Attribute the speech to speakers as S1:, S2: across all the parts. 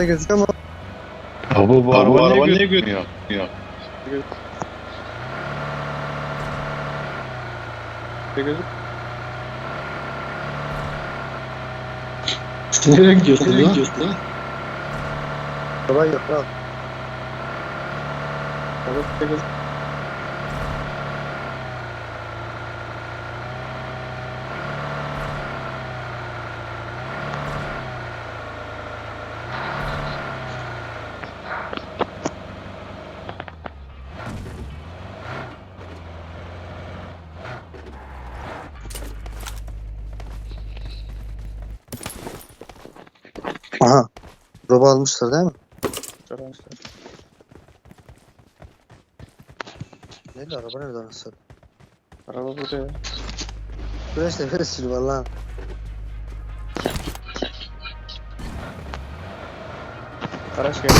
S1: Üstte gözüküyor mu?
S2: Baba bu araba,
S3: araba
S2: niye
S3: niye
S2: götürmüyor?
S3: Bir gözük.
S4: Nereye gidiyorsun lan?
S1: Araba yok lan.
S3: Araba bir gözük.
S1: Aha. Roba almışlar değil mi?
S3: Çaramışlar.
S1: Nerede araba nerede anasını?
S3: Araba burada ya.
S1: Burası böyle sürü var lan.
S3: Araç geldi.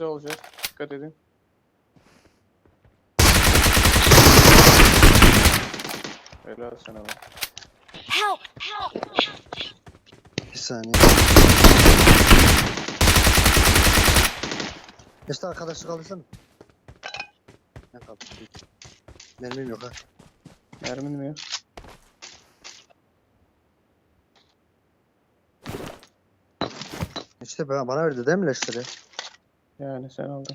S3: De olacak. Dikkat edin. Helal sana bak.
S5: Help! Help!
S1: Bir saniye. İşte arkadaşlık alırsana. Ne kaldı? Mermim yok ha.
S3: Mermin mi ya?
S1: İşte bana, bana verdi değil mi leşleri?
S3: Yani sen aldın.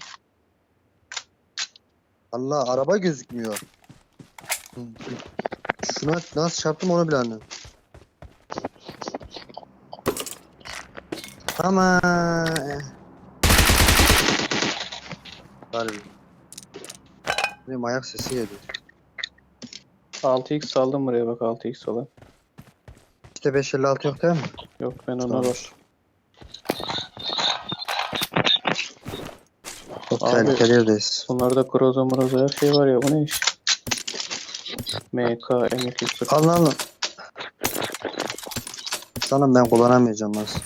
S1: Allah araba gözükmüyor. Şuna nasıl çarptım onu bile. Ama Harbi. Benim ayak sesi geliyor.
S3: 6x saldım buraya bak 6x olan.
S1: İşte 556 yok değil mi?
S3: Yok ben ona
S1: Tamam.
S3: var.
S1: Çok
S3: Abi.
S1: tehlikeli yerdeyiz.
S3: Bunlarda krozo mrozo her şey var ya bu ne iş? MK, M240.
S1: Al lan lan. Sanırım ben kullanamayacağım nasıl.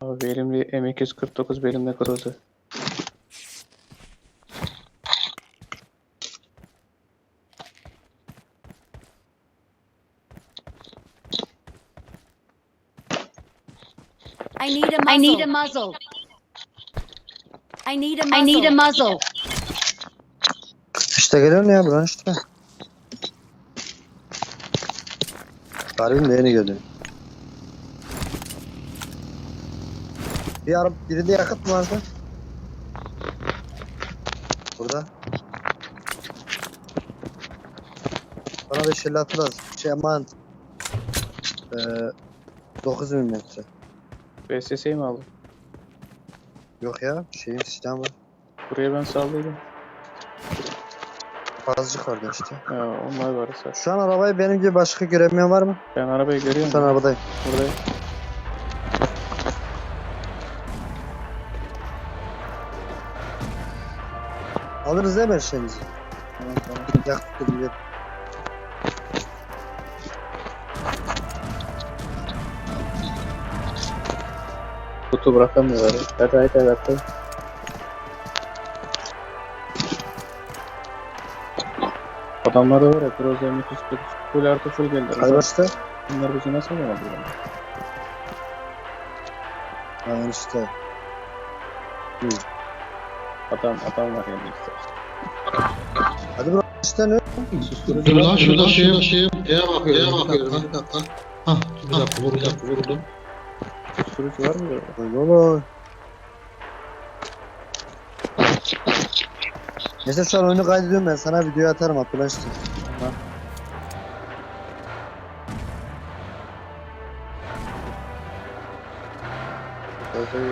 S3: Abi elimde M249 belimde krozo.
S5: I need a muzzle. I need a muzzle. I need a muzzle.
S1: İşte geliyor ya buradan işte. Garibim de yeni geliyor. Bir araba birinde yakıt mı vardı? Burada. Bana 556 lazım. Şey aman. Ee, 9 milimetre.
S3: BSS'yi mi aldın?
S1: Yok ya şeyin silahı var.
S3: Buraya ben saldıydım.
S1: Fazlacık vardı işte.
S3: Ya onlar var esas.
S1: Şu an arabayı benim gibi başka göremeyen var mı?
S3: Ben arabayı görüyorum.
S1: An arabadayım.
S3: Burada.
S1: Alırız değil mi her şeyimizi? Tamam tamam. Yaktık gibi.
S3: Kutu bırakamıyorlar. Hadi hadi hadi. hadi. Adamlarda var ya Groza M249 full artı full geldi.
S1: Hadi başla.
S3: Bunlar bizi nasıl alamadı yani?
S1: Aynen işte.
S3: Adam adam var yani işte.
S1: Hadi bırak işte ne?
S4: Dur lan şurada şey şey şeye bakıyorum. Şeye bakıyorum. Dakika. Hah bir dakika vurdum. Bir dakika vurdum.
S3: Susturucu var mı böyle?
S1: Oy oy. Neyse şu an oyunu kaydediyorum ben sana video atarım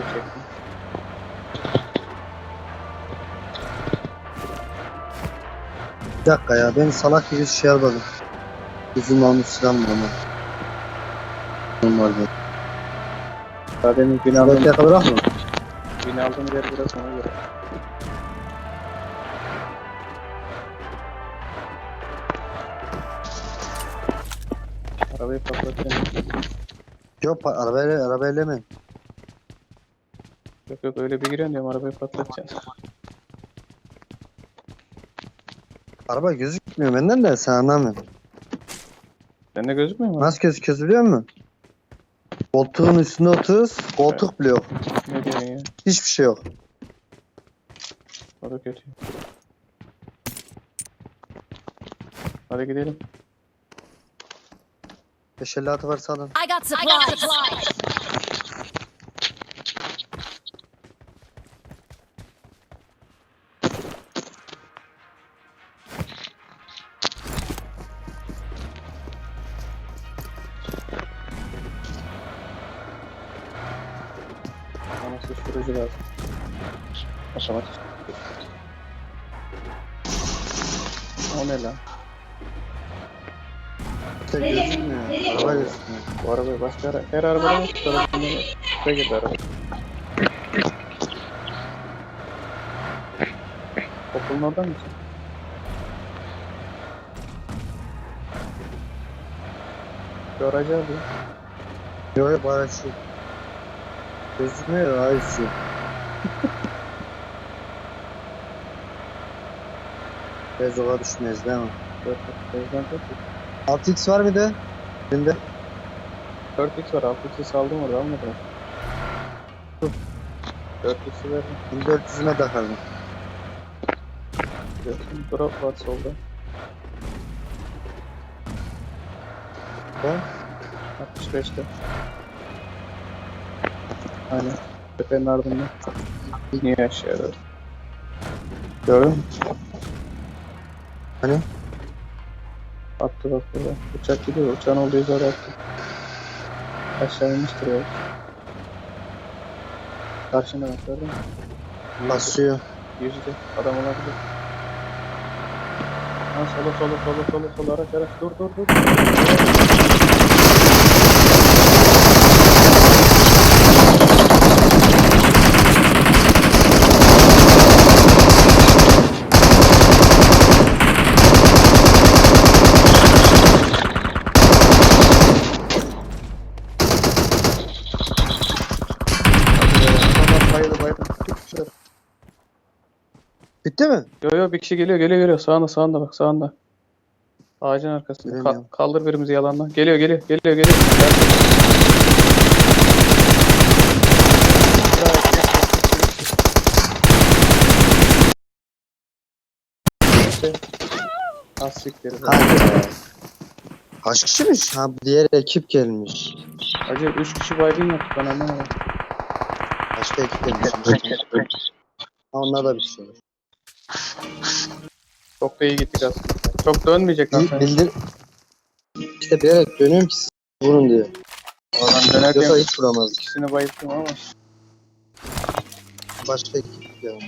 S3: çektim.
S1: Bir dakika ya ben salak gibi şey almadım. Uzun almış silahım ama. Benim.
S3: Daha demin
S1: Silahı
S3: aldım.
S1: yaka bırakma.
S3: Bin aldım yer burası ona göre. Arabayı patlatacağım.
S1: Yok pa- arabayla, arabayla mi?
S3: Yok yok öyle bir giriyorsun diyorum arabayı patlatacaksın.
S1: Araba gözükmüyor benden de sen anlamıyorsun.
S3: Sende gözükmüyor mu?
S1: Nasıl gözüküyoruz biliyor musun? Koltuğun üstünde oturuz, koltuk bile yok.
S3: Ne diyorsun ya?
S1: Hiçbir şey yok.
S3: O da kötü. Hadi gidelim.
S1: 556 varsa alın.
S5: I got supplies.
S3: Bana susturucu lazım. Aşamak. O ne lan?
S1: İşte gözükmüyor. Araba gözükmüyor.
S3: Bu arabayı başka ara her arabada mı tutalım? Şuraya girdi araba. Okulun oradan mısın? Aracı abi.
S1: Yok yok bana şu. Gözükmüyor ay şu. Bezoğa düşmeyiz değil mi?
S3: Dört- Teyzem dört-
S1: 6x var bir de. Birinde.
S3: 4x var 6x'i saldım orada almadım. 4x'i verdim.
S1: 1400'üme takardım.
S3: Drop var solda.
S1: O?
S3: 65'te. Aynen. Tepenin ardından. İniyor aşağıya doğru. Gördün mü?
S1: Hani?
S3: Attı bak burada. Uçak gidiyor. Uçağın olduğu yere attı. Aşağı inmiştir ya. Karşında bak gördün mü?
S1: Basıyor.
S3: Yüzde. Adam olabilir. Ha sola sola sola sola sola araç araç dur dur dur. Tamam bayıldı bayıldı. Şurada.
S1: Bitti mi?
S3: Yo yo bir kişi geliyor geliyor geliyor sağında sağında bak sağında. Ağacın arkasında. Ka- kaldır birimizi yalandan. Geliyor geliyor geliyor geliyor. Az siktir.
S1: Hadi. Kaç kişiymiş? Ha diğer ekip gelmiş.
S3: Acı 3 kişi baygın yaptık ben anlamadım.
S1: Başka ekip gelmiş. Ha onlar da bir şey.
S3: Çok da iyi gittik aslında. Çok dönmeyecek aslında.
S1: Bildir. İşte bilerek dönüyorum ki siz vurun diyor.
S3: Oradan dönerken
S1: Yoksa hiç vuramazdık.
S3: ikisini bayılttım ama.
S1: Başka ekip gelmiş.